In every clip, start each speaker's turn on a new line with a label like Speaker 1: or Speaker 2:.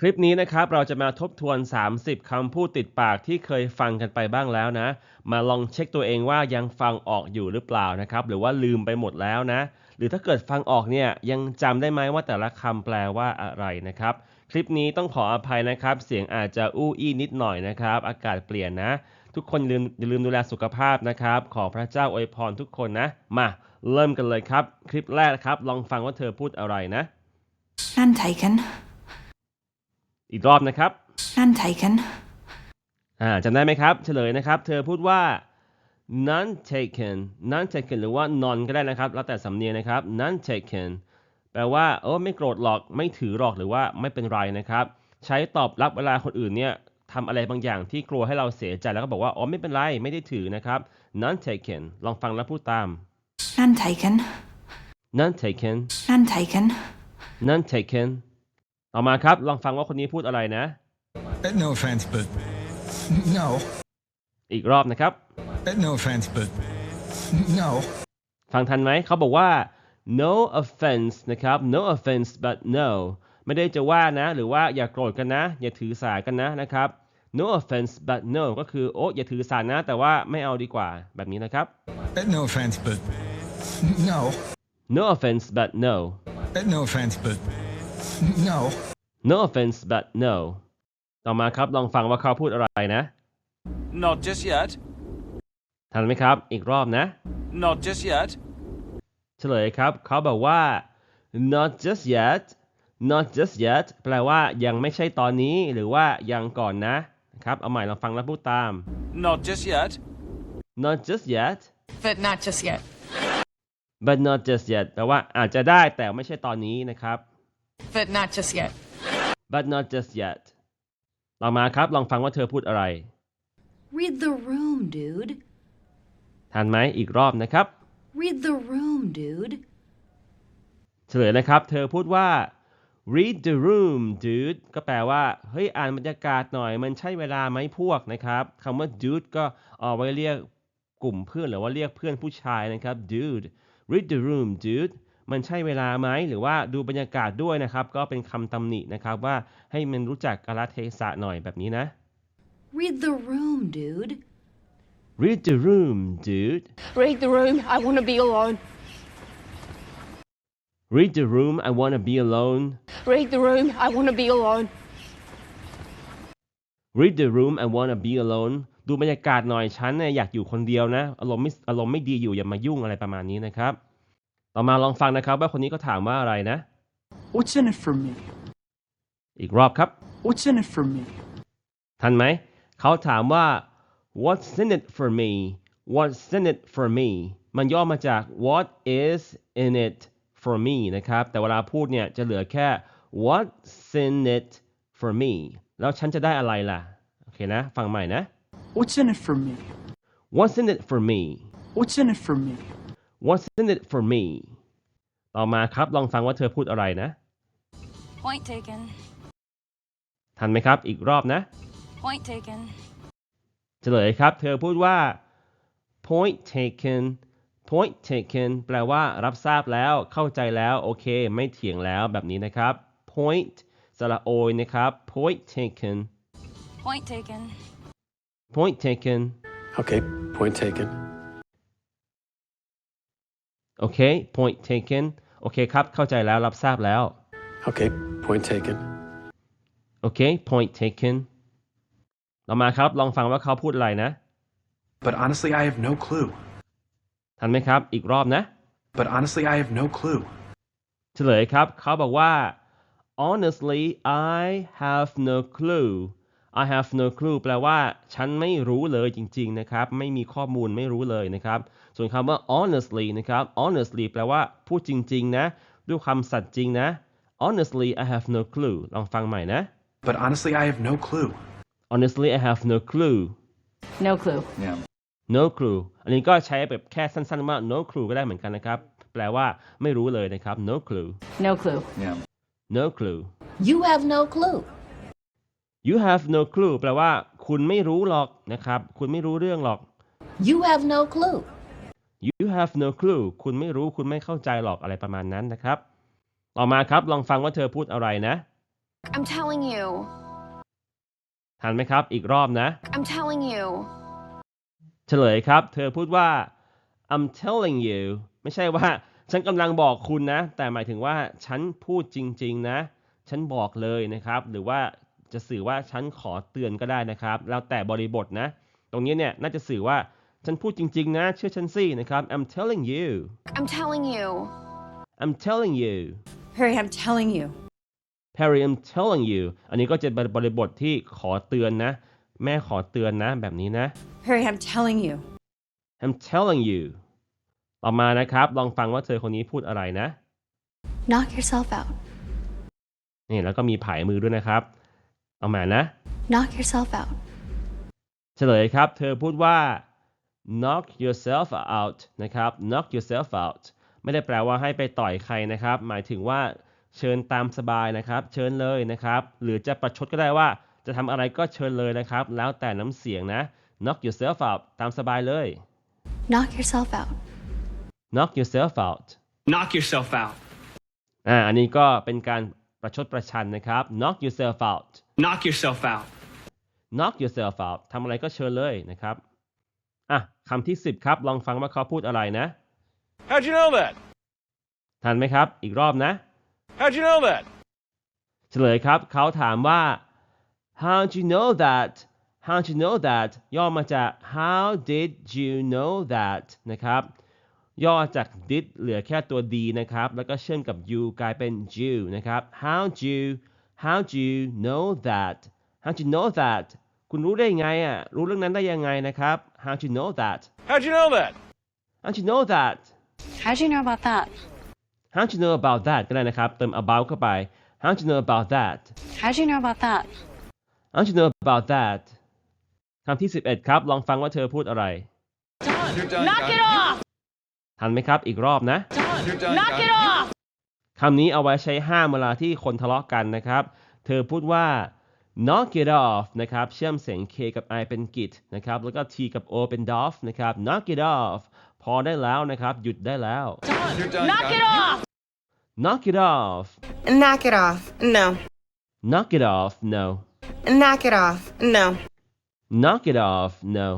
Speaker 1: คลิปนี้นะครับเราจะมาทบทวน 30 คำพูดติดปากที่เคยฟังกันไปบ้างแล้วนะ มาลองเช็คตัวเองว่ายังฟังออกอยู่หรือเปล่านะครับ หรือว่าลืมไปหมดแล้วนะ หรือถ้าเกิดฟังออกเนี่ยยังจำได้ไหมว่าแต่ละคำแปลว่าอะไรนะครับ คลิปนี้ต้องขออภัยนะครับ เสียงอาจจะอู้อี้นิดหน่อยนะครับ อากาศเปลี่ยนนะ ทุกคนอย่าลืมอย่าลืมดูแลสุขภาพนะครับ ขอพระเจ้าอวยพรทุกคนนะ มาเริ่มกันเลยครับ คลิปแรกครับ ลองฟังว่าเธอพูดอะไรนะ
Speaker 2: None taken.
Speaker 1: อีกรอบนะครับ
Speaker 2: None taken.
Speaker 1: อ่าจำได้ไหมครับ เฉลยนะครับ เธอพูดว่า none taken none taken หรือว่า none ก็ได้นะครับ แล้วแต่สำเนียงนะครับ none taken แปลว่าเออไม่โกรธหรอกไม่ถือหรอกหรือว่าไม่เป็นไรนะครับ ใช้ตอบรับเวลาคนอื่นเนี่ยทำอะไรบางอย่างที่กลัวให้เราเสียใจแล้วก็บอกว่าอ๋อไม่เป็นไรไม่ได้ถือนะครับ none taken ลองฟังแล้วพูดตาม
Speaker 2: None taken.
Speaker 1: none taken
Speaker 2: None taken.
Speaker 1: none taken ต่อมาครับ ลองฟังว่าคนนี้พูดอะไรนะ
Speaker 3: Uh, No offense, but no.
Speaker 1: อีกรอบนะครับ
Speaker 3: Uh, No offense, but no.
Speaker 1: ฟังทันไหม เขาบอกว่า no offense นะครับ no offense but no ไม่ได้จะว่านะ หรือว่าอย่าโกรธกันนะ อย่าถือสากันนะนะครับ no offense but no ก็คือโอ้อย่าถือสานะ แต่ว่าไม่เอาดีกว่าแบบนี้นะครับ
Speaker 3: Uh, No offense, but no.
Speaker 1: no offense but no
Speaker 3: Uh, No offense, but no.
Speaker 1: no offense but no ต่อมาครับลองฟังว่าเขาพูดอะไรนะ
Speaker 4: Not just yet.
Speaker 1: ทันไหมครับ อีกรอบนะ
Speaker 4: Not just yet.
Speaker 1: เฉลยครับ เขาบอกว่า not just yet not just yet แปลว่ายังไม่ใช่ตอนนี้หรือว่ายังก่อนนะนะครับ เอาใหม่ลองฟังแล้วพูดตาม
Speaker 4: Not just yet.
Speaker 1: not just yet
Speaker 5: but not just yet.
Speaker 1: but not just yet แปลว่าอาจจะได้แต่ไม่ใช่ตอนนี้นะครับ
Speaker 5: But not just yet.
Speaker 1: but not just yet ต่อมาครับ ลองฟังว่าเธอพูดอะไร
Speaker 6: Read the room, dude.
Speaker 1: ทันไหมอีกรอบนะครับ
Speaker 6: Read the room, dude.
Speaker 1: เฉลยนะครับ เธอพูดว่า read the room dude ก็แปลว่า เฮ้ย อ่านบรรยากาศหน่อย มันใช่เวลาไหมพวกนะครับ คำว่า dude ก็เอาไว้เรียกกลุ่มเพื่อนหรือว่าเรียกเพื่อนผู้ชายนะครับ dude read the room dude มันใช่เวลาไหมหรือว่าดูบรรยากาศด้วยนะครับ ก็เป็นคำตำหนินะครับว่าให้มันรู้จักกาลเทศะหน่อยแบบนี้นะ
Speaker 6: Read the room, dude.
Speaker 1: read the room dude
Speaker 7: Read the room. I want to be alone.
Speaker 1: read the room I wanna be alone
Speaker 7: Read the room. I want to be alone.
Speaker 1: read the room I wanna be alone ดูบรรยากาศหน่อยฉันเนี่ยอยากอยู่คนเดียวนะ อารมณ์ไม่อารมณ์ไม่ดีอยู่อย่ามายุ่งอะไรประมาณนี้นะครับ ต่อมาลองฟังนะครับว่าคนนี้ก็ถามว่าอะไรนะ
Speaker 8: What's in it for me?
Speaker 1: อีกรอบครับ
Speaker 8: What's in it for me?
Speaker 1: ทันไหม เขาถามว่า what's in it for me what's in it for me มันย่อมาจาก what is in it for me นะครับ แต่เวลาพูดเนี่ยจะเหลือแค่ what's in it for me แล้วฉันจะได้อะไรล่ะ โอเคนะ ฟังใหม่นะ
Speaker 8: What's in it for me?
Speaker 1: what's in it for me
Speaker 8: What's in it for me?
Speaker 1: What's in it for me ต่อมาครับลองฟังว่าเธอพูดอะไรนะ
Speaker 9: Point taken.
Speaker 1: ทันไหมครับ อีกรอบนะ
Speaker 9: Point taken.
Speaker 1: เฉลยครับ เธอพูดว่า point taken point taken แปลว่ารับทราบแล้วเข้าใจแล้ว โอเค ไม่เถียงแล้วแบบนี้นะครับ point สระโอยนะครับ point taken
Speaker 9: Point taken.
Speaker 1: point taken
Speaker 10: Okay, point taken.
Speaker 1: โอเค point taken โอเคครับ เข้าใจแล้วรับทราบแล้ว
Speaker 10: Okay, point taken.
Speaker 1: โอเค point taken ต่อมาครับ ลองฟังว่าเขาพูดอะไรนะ
Speaker 11: But honestly, I have no clue.
Speaker 1: ทันไหมครับ อีกรอบนะ
Speaker 11: But honestly, I have no clue.
Speaker 1: เฉลยครับ เขาบอกว่า honestly I have no clue I have no clue แปลว่า ฉันไม่รู้เลยจริงๆนะครับ ไม่มีข้อมูลไม่รู้เลยนะครับ ส่วนคำว่า honestly นะครับ honestly แปลว่า พูดจริงๆนะ ด้วยความสัตย์จริงนะ honestly I have no clue ลองฟังใหม่นะ
Speaker 11: But honestly, I have no clue.
Speaker 1: honestly I have no clue
Speaker 5: No clue.
Speaker 1: no clue อันนี้ก็ใช้แบบแค่สั้นๆว่า no clue ก็ได้เหมือนกันนะครับ แปลว่าไม่รู้เลยนะครับ no clue
Speaker 5: No clue.
Speaker 1: no clue
Speaker 6: You have no clue.
Speaker 1: You have no clue แปลว่า คุณไม่รู้หรอกนะครับ คุณไม่รู้เรื่องหรอก
Speaker 6: You have no clue.
Speaker 1: you have no clue คุณไม่รู้คุณไม่เข้าใจหรอกอะไรประมาณนั้นนะครับ ต่อมาครับลองฟังว่าเธอพูดอะไรนะ
Speaker 9: I'm telling you.
Speaker 1: ทันไหมครับ อีกรอบนะ
Speaker 9: I'm telling you.
Speaker 1: เฉลยครับ เธอพูดว่า I'm telling you ไม่ใช่ว่า ฉันกำลังบอกคุณนะ แต่หมายถึงว่า ฉันพูดจริง ๆ นะ ฉันบอกเลยนะครับ หรือว่า จะสื่อว่าฉันขอเตือนก็ได้นะครับ แล้วแต่บริบทนะ ตรงนี้เนี่ยน่าจะสื่อว่าฉันพูดจริง ๆ นะ เชื่อฉันสินะครับ I'm telling you
Speaker 9: I'm telling you.
Speaker 1: I'm telling you
Speaker 5: Harry, I'm telling you.
Speaker 1: Perry I'm telling you อันนี้ก็จะเป็นบริบทที่ขอเตือนนะ แม่ขอเตือนนะแบบนี้นะ
Speaker 5: Harry, I'm telling you.
Speaker 1: I'm telling you ต่อมานะครับ ลองฟังว่าเธอคนนี้พูดอะไรนะ
Speaker 9: Knock yourself out.
Speaker 1: นี่แล้วก็มีผายมือด้วยนะครับ เอามานะ
Speaker 9: Knock yourself out.
Speaker 1: เฉลยครับ เธอพูดว่า knock yourself out นะครับ knock yourself out ไม่ได้แปลว่าให้ไปต่อยใครนะครับ หมายถึงว่าเชิญตามสบายนะครับ เชิญเลยนะครับ หรือจะประชดก็ได้ว่าจะทำอะไรก็เชิญเลยนะครับ แล้วแต่น้ำเสียงนะ knock yourself out ตามสบายเลย
Speaker 9: Knock yourself out.
Speaker 1: knock yourself out
Speaker 10: Knock yourself out.
Speaker 1: อ่า อันนี้ก็เป็นการประชดประชันนะครับ knock yourself out
Speaker 10: Knock yourself out.
Speaker 1: knock yourself out ทำอะไรก็เชิญเลยนะครับ อะคำที่ 10 ครับ ลองฟังว่าเขาพูดอะไรนะ
Speaker 4: How'd you know that?
Speaker 1: ทันไหมครับ อีกรอบนะ
Speaker 4: How'd you know that?
Speaker 1: เฉลยครับ เขาถามว่า how do you know that how do you know that ย่อมาจาก how did you know that นะครับ ย่อจาก did เหลือแค่ตัว d นะครับ แล้วก็เชื่อมกับ you กลายเป็น you นะครับ how do you how do you know that how do you know that คุณรู้ได้ไงอะ รู้เรื่องนั้นได้ยังไงนะครับ how do you know that
Speaker 4: How'd you know that?
Speaker 1: how do you know that
Speaker 9: How'd you know about that?
Speaker 1: how do you know about that ก็ได้นะครับ เติม about เข้าไป how do you know about that
Speaker 9: How'd you know about that?
Speaker 1: How do you know about that คำที่ 11 ครับ ลองฟังว่าเธอพูดอะไร
Speaker 7: Knock it off!
Speaker 1: ทันไหมครับ อีกรอบนะ
Speaker 7: Knock it off!
Speaker 1: คำนี้เอาไว้ใช้ห้ามเวลาที่คนทะเลาะกันนะครับ เธอพูดว่า knock it off นะครับ เชื่อมเสียง k กับ i เป็นกิจนะครับ แล้วก็ t กับ o เป็น doff นะครับ knock it off พอได้แล้วนะครับ หยุดได้แล้ว
Speaker 7: Knock it off!
Speaker 1: knock it off
Speaker 5: Knock it off. No.
Speaker 1: knock it off no
Speaker 5: Knock it off. No.
Speaker 1: knock it off no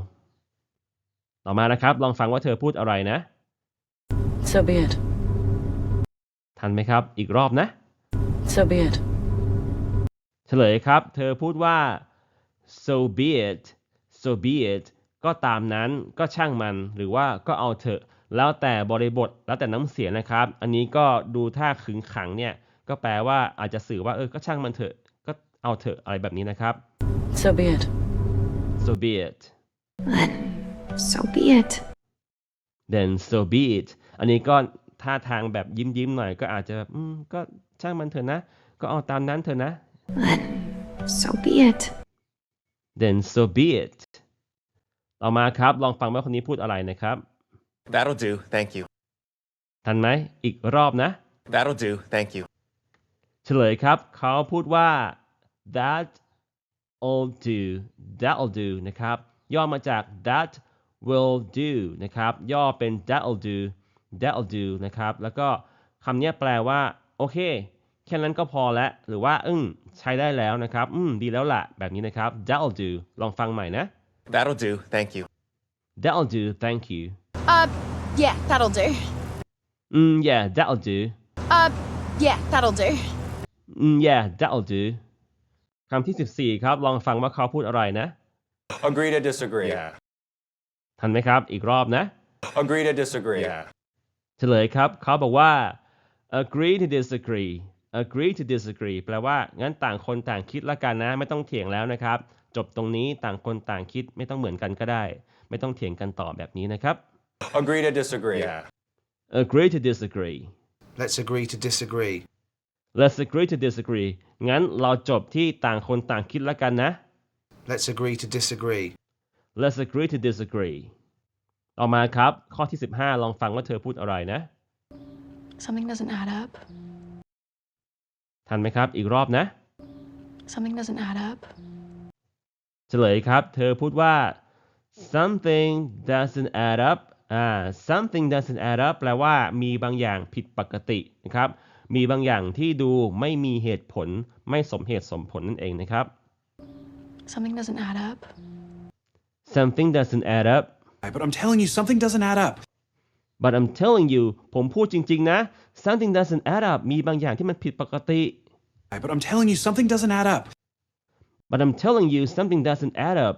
Speaker 1: ต่อมานะครับ ลองฟังว่าเธอพูดอะไรนะ
Speaker 5: So be it.
Speaker 1: ทันไหมครับ อีกรอบนะ
Speaker 5: So be it.
Speaker 1: เฉลยครับ เธอพูดว่า so be it so be it ก็ตามนั้นก็ช่างมันหรือว่าก็เอาเถอะ แล้วแต่บริบทแล้วแต่น้ำเสียงนะครับ อันนี้ก็ดูท่าขึงขังเนี่ยก็แปลว่าอาจจะสื่อว่าเออก็ช่างมันเถอะก็เอาเถอะอะไรแบบนี้นะครับ
Speaker 5: So be it.
Speaker 1: so be it
Speaker 6: So be it.
Speaker 1: then so be it อันนี้ก็ ท่าทางแบบยิ้มยิ้มๆหน่อยก็อาจจะแบบอืมก็ช่างมันเถอะนะ ก็เอาตามนั้นเถอะนะ
Speaker 6: So be it.
Speaker 1: then so be it ต่อมาครับลองฟังว่าคนนี้พูดอะไรนะครับ
Speaker 12: That'll do, thank you.
Speaker 1: ทันไหมอีกรอบนะ
Speaker 12: That'll do, thank you.
Speaker 1: เฉลยครับ เขาพูดว่า that will do that'll do นะครับ ย่อมาจาก that will do นะครับ ย่อเป็น that'll do that'll do นะครับ แล้วก็คำเนี้ยแปลว่า โอเค แค่นั้นก็พอแล้ว หรือว่า อึ้งใช้ได้แล้วนะครับ อืม ดีแล้วล่ะแบบนี้นะครับ that'll do ลองฟังใหม่นะ
Speaker 12: That'll do, thank you.
Speaker 1: that'll do thank you
Speaker 7: Uh, yeah, that'll do.
Speaker 1: อืม yeah that'll do
Speaker 7: Uh, yeah, that'll do.
Speaker 1: อืม yeah that'll do คำที่ 14 ครับ ลองฟังว่าเขาพูดอะไรนะ
Speaker 12: Agree to disagree. Yeah.
Speaker 1: ทันไหมครับ อีกรอบนะ
Speaker 12: Agree to disagree. Yeah.
Speaker 1: เฉลยครับเขาบอกว่า agree to disagree agree to disagree แปลว่า งั้นต่างคนต่างคิดละกันนะ ไม่ต้องเถียงแล้วนะครับ จบตรงนี้ต่างคนต่างคิดไม่ต้องเหมือนกันก็ได้ ไม่ต้องเถียงกันต่อแบบนี้นะครับ
Speaker 12: Agree to disagree. Yeah.
Speaker 1: agree to disagree
Speaker 13: Let's agree to disagree.
Speaker 1: let's agree to disagree งั้นเราจบที่ต่างคนต่างคิดละกันนะ
Speaker 13: Let's agree to disagree.
Speaker 1: let's agree to disagree ต่อมาครับ ข้อที่ 15 ลองฟังว่าเธอพูดอะไรนะ
Speaker 9: Something doesn't add up.
Speaker 1: ทันไหมครับ อีกรอบนะ
Speaker 9: Something doesn't add up.
Speaker 1: เฉลยครับ เธอพูดว่า something doesn't add up อ่า something doesn't add up แปลว่ามีบางอย่างผิดปกตินะครับ มีบางอย่างที่ดูไม่มีเหตุผล ไม่สมเหตุสมผลนั่นเองนะครับ
Speaker 9: Something doesn't add up.
Speaker 1: something doesn't add up
Speaker 11: But I'm telling you, something doesn't add up.
Speaker 1: but I'm telling you ผมพูดจริง ๆ นะ something doesn't add up มีบางอย่างที่มันผิดปกติ
Speaker 11: But I'm telling you, something doesn't add up.
Speaker 1: but I'm telling you something doesn't add up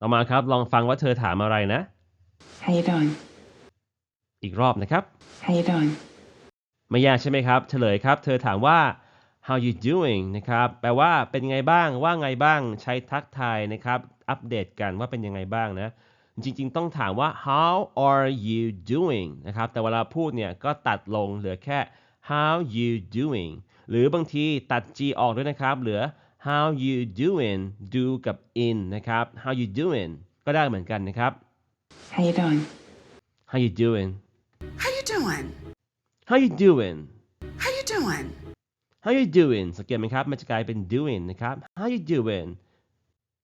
Speaker 1: ต่อมาครับ ลองฟังว่าเธอถามอะไรนะ
Speaker 2: How you doing?
Speaker 1: อีกรอบนะครับ
Speaker 2: How you doing?
Speaker 1: ไม่ยากใช่ไหมครับ เฉลยครับ เธอถามว่า how you doing นะครับ แปลว่าเป็นไงบ้าง ว่าไงบ้าง ใช้ทักทายนะครับ อัปเดตกันว่าเป็นยังไงบ้างนะ จริง ๆ ต้องถามว่า how are you doing นะครับ แต่เวลาพูดเนี่ยก็ตัดลงเหลือแค่ how you doing หรือบางทีตัด g ออกด้วยนะครับ เหลือ how you doing do กับ in นะครับ how you doing ก็ได้เหมือนกันนะครับ
Speaker 2: How you doing?
Speaker 1: how you doing
Speaker 5: How you doing?
Speaker 1: how you doing
Speaker 5: How you doing?
Speaker 1: How you doing สังเกตไหมครับ มันจะกลายเป็น doing นะครับ How you doing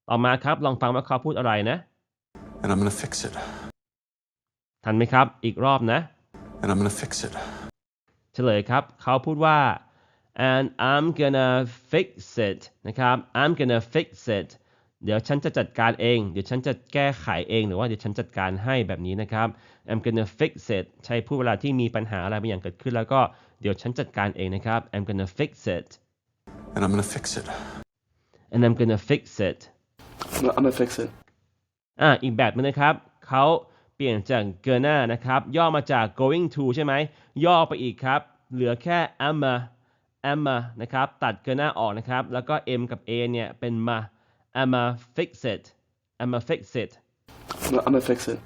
Speaker 1: ต่อมาครับ ลองฟังว่าเขาพูดอะไรนะ
Speaker 11: And I'm gonna fix it.
Speaker 1: ทันไหมครับ อีกรอบนะ
Speaker 11: And I'm gonna fix it.
Speaker 1: เฉลยครับ เขาพูดว่า and I'm gonna fix it นะครับ I'm gonna fix it เดี๋ยวฉันจะจัดการเอง เดี๋ยวฉันจะแก้ไขเอง หรือว่าเดี๋ยวฉันจัดการให้แบบนี้นะครับ I'm gonna fix it ใช้พูดเวลาที่มีปัญหาอะไรบางอย่างเกิดขึ้นแล้วก็เดี๋ยวฉันจัดการเองนะครับ I'm gonna fix it
Speaker 11: And I'm gonna fix it.
Speaker 1: and I'm gonna fix it
Speaker 8: I'm gonna fix it.
Speaker 1: อ่าอีกแบบนึงนะครับเขาเปลี่ยนจาก gonna นะครับ ย่อมาจาก going to ใช่ไหมย่อไปอีกครับ เหลือแค่ am a am a นะครับตัด gonna ออกนะครับ แล้วก็ m กับ a เนี่ยเป็นมา am a fix it am a fix it
Speaker 8: I'm gonna fix it.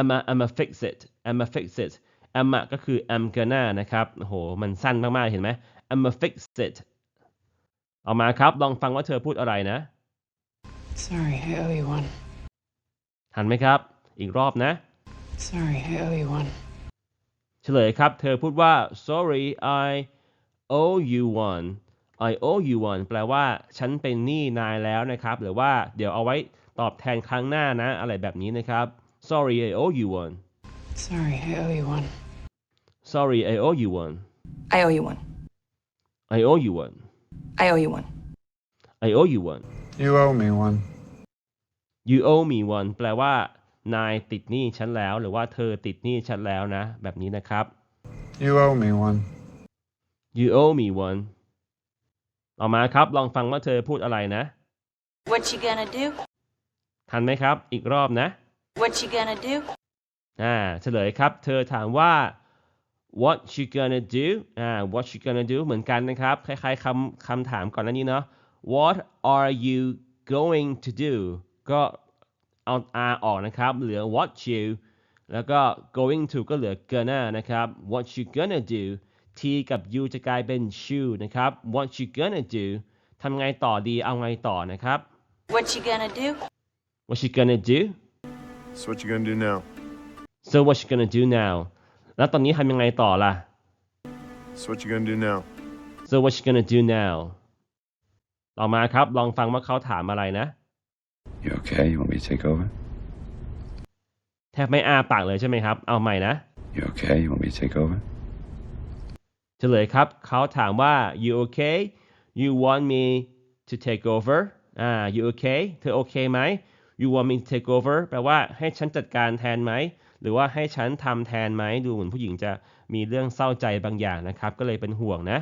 Speaker 1: am a am a fix it am a fix it am a ก็คือ am gonna นะครับโอ้โหมันสั้นมากๆเห็นไหม am a fix it ออกมาครับ ลองฟังว่าเธอพูดอะไรนะ
Speaker 5: Sorry, I owe you one.
Speaker 1: ทันไหมครับ อีกรอบนะ
Speaker 5: Sorry, I owe you one.
Speaker 1: เฉลยครับ เธอพูดว่า sorry I owe you one I owe you one แปลว่าฉันเป็นหนี้นายแล้วนะครับ หรือว่าเดี๋ยวเอาไว้ตอบแทนครั้งหน้านะ อะไรแบบนี้นะครับ sorry I owe you one
Speaker 5: Sorry, I owe you one.
Speaker 1: sorry I owe you one
Speaker 2: I owe you one.
Speaker 1: I owe you one
Speaker 2: I owe you one.
Speaker 1: I owe you one
Speaker 11: You owe me one.
Speaker 1: You owe me one แปลว่านายติดหนี้ฉันแล้ว หรือว่าเธอติดหนี้ฉันแล้วนะ แบบนี้นะครับ
Speaker 11: You owe me one.
Speaker 1: you owe me one ต่อมาครับ ลองฟังว่าเธอพูดอะไรนะ
Speaker 5: What you gonna do?
Speaker 1: ทันไหมครับ อีกรอบนะ
Speaker 5: What you gonna do?
Speaker 1: อ่าเฉลยครับ เธอถามว่า what you gonna do อ่า what you gonna do เหมือนกันนะครับ คล้ายๆคำคำถามก่อนหน้านี้เนาะ what are you going to do ก็เอา r ออกนะครับ เหลือ what you แล้วก็ going to ก็เหลือ gonna นะครับ what you gonna do t กับ u จะกลายเป็น you นะครับ what you gonna do ทำไงต่อดีเอาไงต่อนะครับ
Speaker 5: What you gonna do?
Speaker 1: what you gonna do
Speaker 4: So what you gonna do now?
Speaker 1: so what you gonna do now แล้วตอนนี้ทำยังไงต่อล่ะ
Speaker 4: So what you gonna do now?
Speaker 1: so what you gonna do now ต่อมาครับ ลองฟังว่าเขาถามอะไรนะ
Speaker 11: You okay? You want me to take over?
Speaker 1: แทบไม่อ้าปากเลยใช่ไหมครับ เอาใหม่นะ
Speaker 11: You okay? You want me to take over?
Speaker 1: เฉลยครับ เขาถามว่า you okay you want me to take over อ่า you okay เธอโอเคไหม you want me to take over แปลว่าให้ฉันจัดการแทนไหม หรือว่าให้ฉันทำแทนไหม ดูเหมือนผู้หญิงจะมีเรื่องเศร้าใจบางอย่างนะครับ ก็เลยเป็นห่วงนะ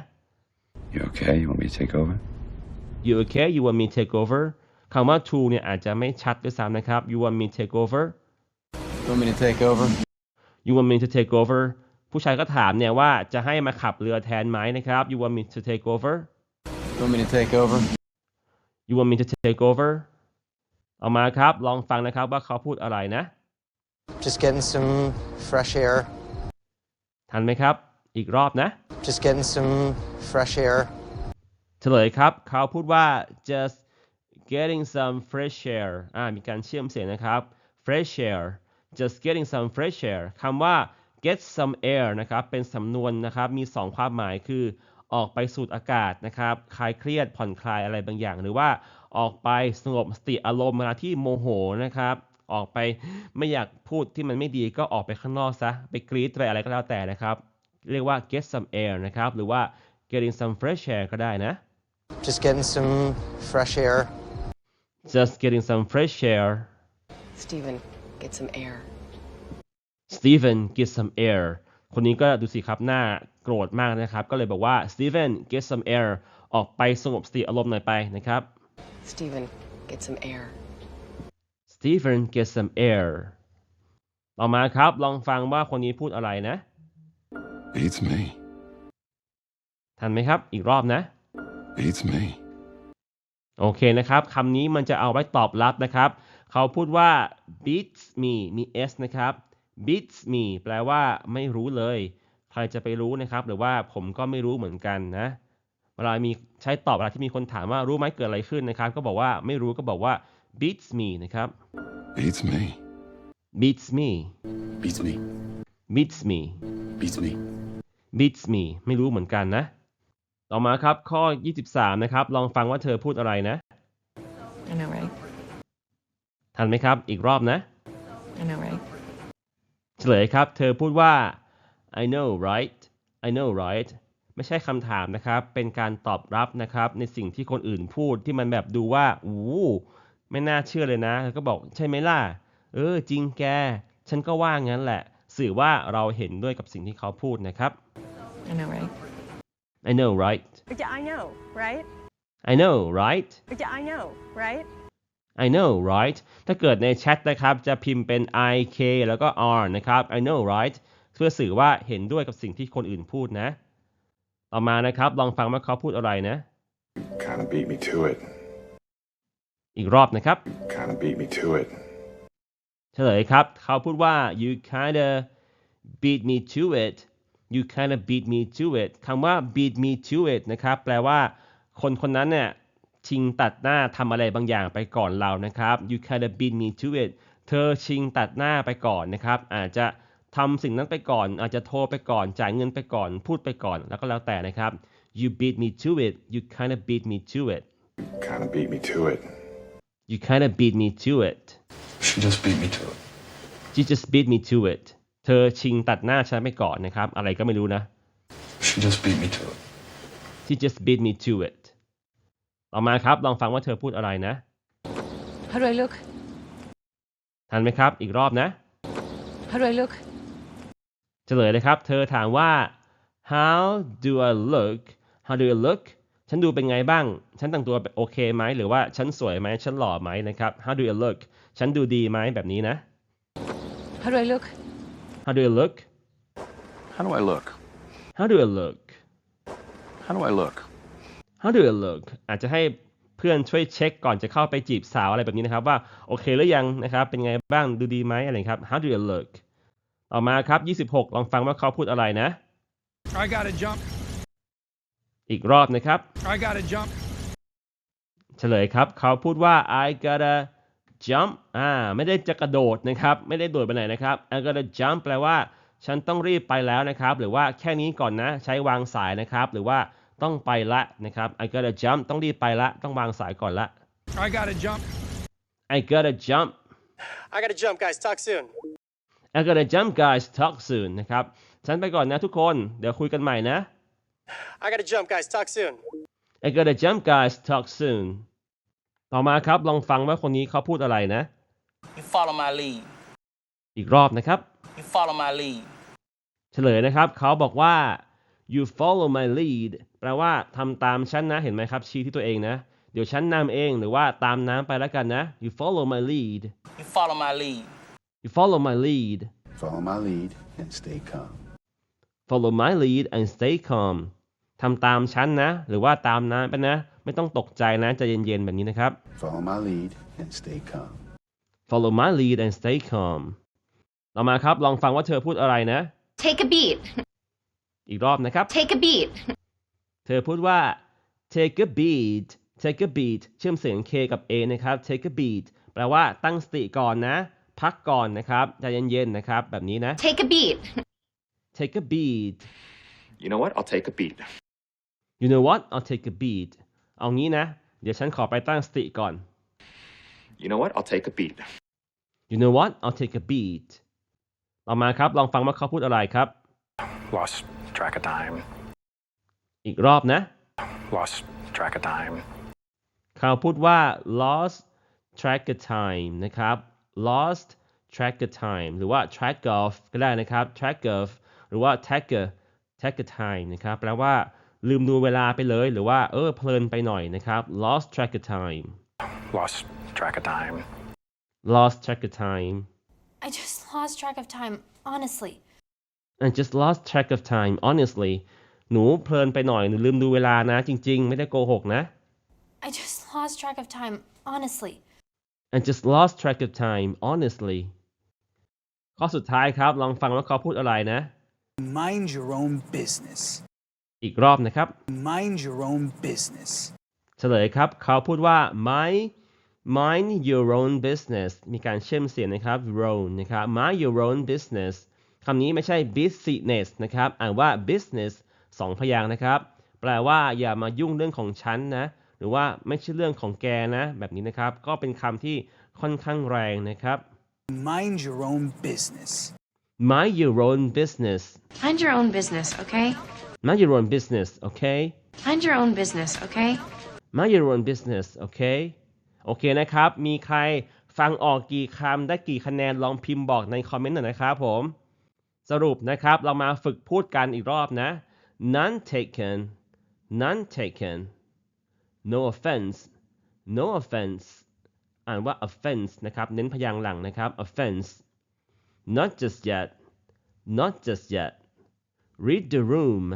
Speaker 11: You okay? You want me to take over?
Speaker 1: you okay you want me to take over คำว่า to เนี่ยอาจจะไม่ชัดด้วยซ้ำนะครับ you want me to take over
Speaker 8: You want me to take over?
Speaker 1: you want me to take over ผู้ชายก็ถามเนี่ยว่าจะให้มาขับเรือแทนไหมนะครับ you want me to take over
Speaker 8: You want me to take over?
Speaker 1: you want me to take over เอามาครับ ลองฟังนะครับว่าเขาพูดอะไรนะ
Speaker 14: Just getting some fresh air.
Speaker 1: ทันไหมครับ อีกรอบนะ
Speaker 14: Just getting some fresh air.
Speaker 1: เฉลยครับ เขาพูดว่า just getting some fresh air อ่ามีการเชื่อมเสียงนะครับ fresh air just getting some fresh air คำว่า get some air นะครับ เป็นสำนวนนะครับ มี 2 ความหมายคือ ออกไปสูดอากาศนะครับ คลายเครียดผ่อนคลายอะไรบางอย่าง หรือว่าออกไปสงบสติอารมณ์เวลาที่โมโหนะครับ ออกไปไม่อยากพูดที่มันไม่ดีก็ออกไปข้างนอกซะ ไปกรีดไปอะไรก็แล้วแต่นะครับ เรียกว่า get some air นะครับ หรือว่า getting some fresh air ก็ได้นะ
Speaker 14: Just getting some fresh air.
Speaker 1: Just getting some fresh air
Speaker 2: Steven, get some air.
Speaker 1: Steven get some air คนนี้ก็ดูสิครับหน้าโกรธมากนะครับ ก็เลยบอกว่า Steven get some air ออกไปสงบสติอารมณ์หน่อยไปนะครับ
Speaker 2: Steven, get some air.
Speaker 1: Steven get some air ต่อมาครับ ลองฟังว่าคนนี้พูดอะไรนะ
Speaker 11: Beats me.
Speaker 1: ทันไหมครับ อีกรอบนะ
Speaker 11: Beats me.
Speaker 1: โอเคนะครับคำนี้มันจะเอาไว้ตอบรับนะครับ เขาพูดว่า beats me มี s นะครับ beats me แปลว่าไม่รู้เลย ใครจะไปรู้นะครับ หรือว่าผมก็ไม่รู้เหมือนกันนะ เวลามีใช้ตอบเวลาที่มีคนถามว่ารู้ไหมเกิดอะไรขึ้นนะครับ ก็บอกว่าไม่รู้ก็บอกว่า beats me นะครับ
Speaker 11: Beats me.
Speaker 1: beats me
Speaker 11: Beats me.
Speaker 1: beats me
Speaker 11: Beats me.
Speaker 1: beats me ไม่รู้เหมือนกันนะ ต่อมาครับข้อ 23 นะครับ ลองฟังว่าเธอพูดอะไรนะ
Speaker 2: I know, right?
Speaker 1: ทันไหมครับ อีกรอบนะ
Speaker 2: I know, right?
Speaker 1: เฉลยครับ เธอพูดว่า I know right I know right ไม่ใช่คำถามนะครับ เป็นการตอบรับนะครับ ในสิ่งที่คนอื่นพูดที่มันแบบดูว่าอู้ไม่น่าเชื่อเลยนะแล้วก็บอกใช่ไหมล่ะ เออ จริงแก ฉันก็ว่างั้นแหละ สื่อว่าเราเห็นด้วยกับสิ่งที่เขาพูดนะครับ
Speaker 2: I know, right?
Speaker 1: I know right
Speaker 7: Yeah, I know, right?
Speaker 1: I know right
Speaker 7: Yeah, I know, right?
Speaker 1: I know right ถ้าเกิดในแชทนะครับจะพิมพ์เป็น I K แล้วก็ R นะครับ I know right เพื่อสื่อว่าเห็นด้วยกับสิ่งที่คนอื่นพูดนะ ต่อมานะครับลองฟังว่าเขาพูดอะไรนะ
Speaker 11: Kinda beat me to it.
Speaker 1: อีกรอบนะครับ
Speaker 11: Kinda beat me to it.
Speaker 1: เฉลยครับ เขาพูดว่า you kinda beat me to it you kinda beat me to it คำว่า beat me to it นะครับ แปลว่าคนคนนั้นเนี่ยชิงตัดหน้าทำอะไรบางอย่างไปก่อนเรานะครับ you kinda beat me to it เธอชิงตัดหน้าไปก่อนนะครับ อาจจะทำสิ่งนั้นไปก่อน อาจจะโทรไปก่อน จ่ายเงินไปก่อน พูดไปก่อน แล้วก็แล้วแต่นะครับ you beat me to it you kinda beat me to it
Speaker 11: Kinda beat me to it.
Speaker 1: you kinda beat me to it
Speaker 11: She just beat me to it.
Speaker 1: she just beat me to it เธอชิงตัดหน้าฉันไปก่อนนะครับ อะไรก็ไม่รู้นะ
Speaker 11: She just beat me to it.
Speaker 1: she just beat me to it ต่อมาครับ ลองฟังว่าเธอพูดอะไรนะ
Speaker 2: How do I look?
Speaker 1: ทันไหมครับ อีกรอบนะ
Speaker 2: How do I look?
Speaker 1: เฉลยเลยครับ เธอถามว่า how do I look how do I look ฉันดูเป็นไงบ้าง ฉันแต่งตัวโอเคไหม หรือว่าฉันสวยไหม ฉันหล่อไหมนะครับ how do I look ฉันดูดีไหมแบบนี้นะ
Speaker 2: How do I look?
Speaker 1: How do I look
Speaker 11: How do I look?
Speaker 1: how do I look
Speaker 11: How do I look?
Speaker 1: how do I look อาจจะให้เพื่อนช่วยเช็คก่อนจะเข้าไปจีบสาวอะไรแบบนี้นะครับว่าโอเคหรือยังนะครับ เป็นไงบ้างดูดีไหมอะไรครับ how do I look ต่อมาครับ 26 ลองฟังว่าเขาพูดอะไรนะ
Speaker 3: I gotta jump.
Speaker 1: อีกรอบนะครับ
Speaker 3: I gotta jump.
Speaker 1: เฉลยครับ เขาพูดว่า I gotta jump อ่าไม่ได้จะกระโดดนะครับ ไม่ได้โดดไปไหนนะครับ I gotta jump แปลว่า ฉันต้องรีบไปแล้วนะครับ หรือว่าแค่นี้ก่อนนะ ใช้วางสายนะครับ หรือว่าต้องไปละนะครับ I gotta jump ต้องรีบไปละ ต้องวางสายก่อนละ
Speaker 3: I gotta jump.
Speaker 1: I gotta jump
Speaker 14: I gotta jump, guys. Talk soon.
Speaker 1: I gotta jump guys talk soon นะครับ ฉันไปก่อนนะทุกคน เดี๋ยวคุยกันใหม่นะ
Speaker 14: I gotta jump, guys. Talk soon.
Speaker 1: I gotta jump guys talk soon ต่อมาครับลองฟังว่าคนนี้เขาพูดอะไรนะ
Speaker 10: You follow my lead.
Speaker 1: อีกรอบนะครับ
Speaker 10: You follow my lead.
Speaker 1: เฉลยนะครับเขาบอกว่า you follow my lead แปลว่าทำตามฉันนะเห็นไหมครับ ชี้ที่ตัวเองนะ เดี๋ยวฉันนำเองหรือว่าตามน้ำไปแล้วกันนะ you follow my lead
Speaker 10: You follow my lead.
Speaker 1: you follow my lead
Speaker 11: Follow my lead and stay calm.
Speaker 1: follow my lead and stay calm ทำตามฉันนะ หรือว่าตามน้ำไปนะ ไม่ต้องตกใจนะใจะเย็นๆแบบนี้นะครับ
Speaker 11: Follow my lead and stay calm.
Speaker 1: follow my lead and stay calm ต่อมาครับลองฟังว่าเธอพูดอะไรนะ
Speaker 6: Take a beat.
Speaker 1: อีกรอบนะครับ
Speaker 6: Take a beat.
Speaker 1: เธอพูดว่า take a beat take a beat เชื่อมเสียง K กับ A นะครับ take a beat แปลว่าตั้งสติก่อนนะ พักก่อนนะครับใจเย็นๆนะครับ แบบนี้นะ
Speaker 6: Take a beat.
Speaker 1: take a beat
Speaker 11: You know what? I'll take a beat.
Speaker 1: you know what I'll take a beat เอางี้นะ เดี๋ยวฉันขอไปตั้งสติก่อน
Speaker 11: You know what? I'll take a beat.
Speaker 1: you know what I'll take a beat ต่อมาครับ ลองฟังว่าเขาพูดอะไรครับ
Speaker 11: Lost
Speaker 15: track of time.
Speaker 1: อีกรอบนะ
Speaker 15: Lost track of time.
Speaker 1: เขาพูดว่า lost track of time นะครับ lost track of time หรือว่า track of ก็ได้นะครับ track of หรือว่า track of track of time นะครับ แปลว่า ลืมดูเวลาไปเลยหรือว่าเออเพลินไปหน่อยนะครับ lost track of time
Speaker 15: Lost track of time.
Speaker 1: lost track of time
Speaker 9: I just lost track of time, honestly.
Speaker 1: I just lost track of time honestly หนูเพลินไปหน่อยหนูลืมดูเวลานะ จริง ๆ ไม่ได้โกหกนะ
Speaker 9: I just lost track of time, honestly.
Speaker 1: I just lost track of time honestly ข้อสุดท้ายครับ ลองฟังว่าเขาพูดอะไรนะ
Speaker 16: Mind your own business.
Speaker 1: อีกรอบนะครับ
Speaker 16: Mind your own business.
Speaker 1: เฉลยครับ เขาพูดว่า my mind your own business มีการเชื่อมเสียงนะครับ own นะครับ mind your own business คำนี้ไม่ใช่ business นะครับ อ่านว่า business สองพยางค์นะครับ แปลว่าอย่ามายุ่งเรื่องของฉันนะ หรือว่าไม่ใช่เรื่องของแกนะ แบบนี้นะครับ ก็เป็นคำที่ค่อนข้างแรงนะครับ
Speaker 16: Mind your own business.
Speaker 1: mind your own business
Speaker 6: Mind your own business, okay?
Speaker 1: Mind your own business okay
Speaker 6: Mind your own business, okay?
Speaker 1: mind your own business โอเคโอเคนะครับ มีใครฟังออกกี่คำได้กี่คะแนนลองพิมพ์บอกในคอมเมนต์หน่อยนะครับผม สรุปนะครับเรามาฝึกพูดกันอีกรอบนะ none taken none taken no offense no offense อ่านว่า offense นะครับ เน้นพยางค์หลังนะครับ offense not just yet not just yet read the room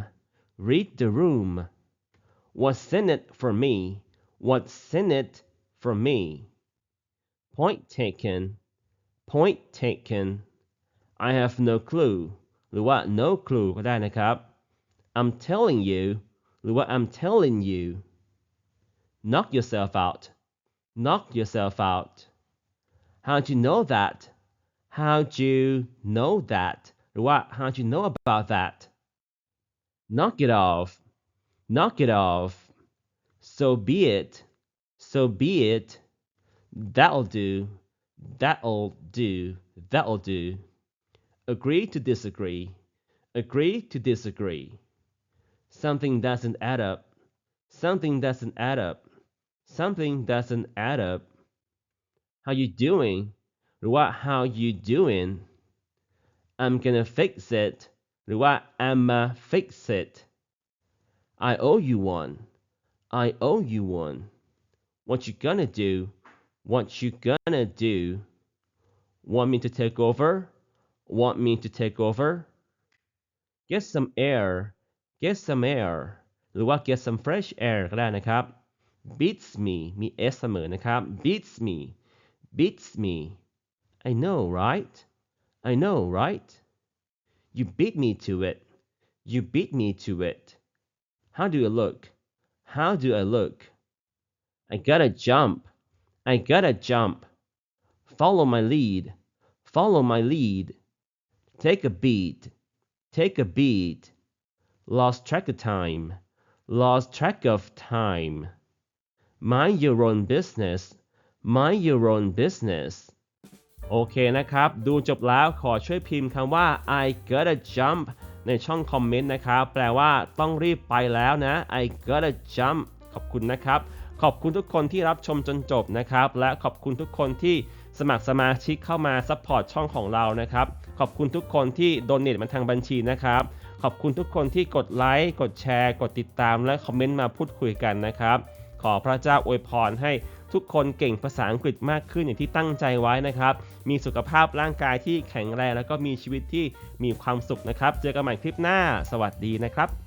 Speaker 1: read the room What's in it for me? What's in it for me? Point taken. Point taken. I have no clue. หรือว่า no clue ก็ได้นะครับ I'm telling you หรือว่า I'm telling you. Knock yourself out. Knock yourself out. How'd you know that? How'd you know that? หรือว่า how'd you know about that? Knock it off. Knock it off. So be it. So be it. That'll do. That'll do. That'll do. Agree to disagree. Agree to disagree. Something doesn't add up. Something doesn't add up. Something doesn't add up. How you doing? What how you doing? I'm gonna fix it. What I'ma fix it. I owe you one. I owe you one. What you gonna do? What you gonna do? Want me to take over? Want me to take over? Get some air. Get some air. หรือว่า get some fresh air ก็ได้นะครับ beats me มี s เสมอนะครับ beats me beats me I know right I know right You beat me to it you beat me to it how do I look? How do I look? I gotta jump. I gotta jump. Follow my lead. Follow my lead. Take a beat. Take a beat. Lost track of time. Lost track of time. Mind your own business. Mind your own business. โอเคนะครับ ดูจบแล้วขอช่วยพิมพ์คำว่า I gotta jump ในช่องคอมเมนต์นะครับ แปลว่าต้องรีบไปแล้วนะ I gotta jump ขอบคุณนะครับ ขอบคุณทุกคนที่รับชมจนจบนะครับ และขอบคุณทุกคนที่สมัครสมาชิกเข้ามาซัพพอร์ตช่องของเรานะครับ ขอบคุณทุกคนที่โดเนทมาทางบัญชีนะครับ ขอบคุณทุกคนที่กดไลค์ กดแชร์ กดติดตาม และคอมเมนต์มาพูดคุยกันนะครับ ขอพระเจ้าอวยพรให้ ทุกคนเก่งภาษาอังกฤษมากขึ้นอย่างที่ตั้งใจไว้นะครับ มีสุขภาพร่างกายที่แข็งแรงแล้วก็มีชีวิตที่มีความสุขนะครับ เจอกันใหม่คลิปหน้า สวัสดีนะครับ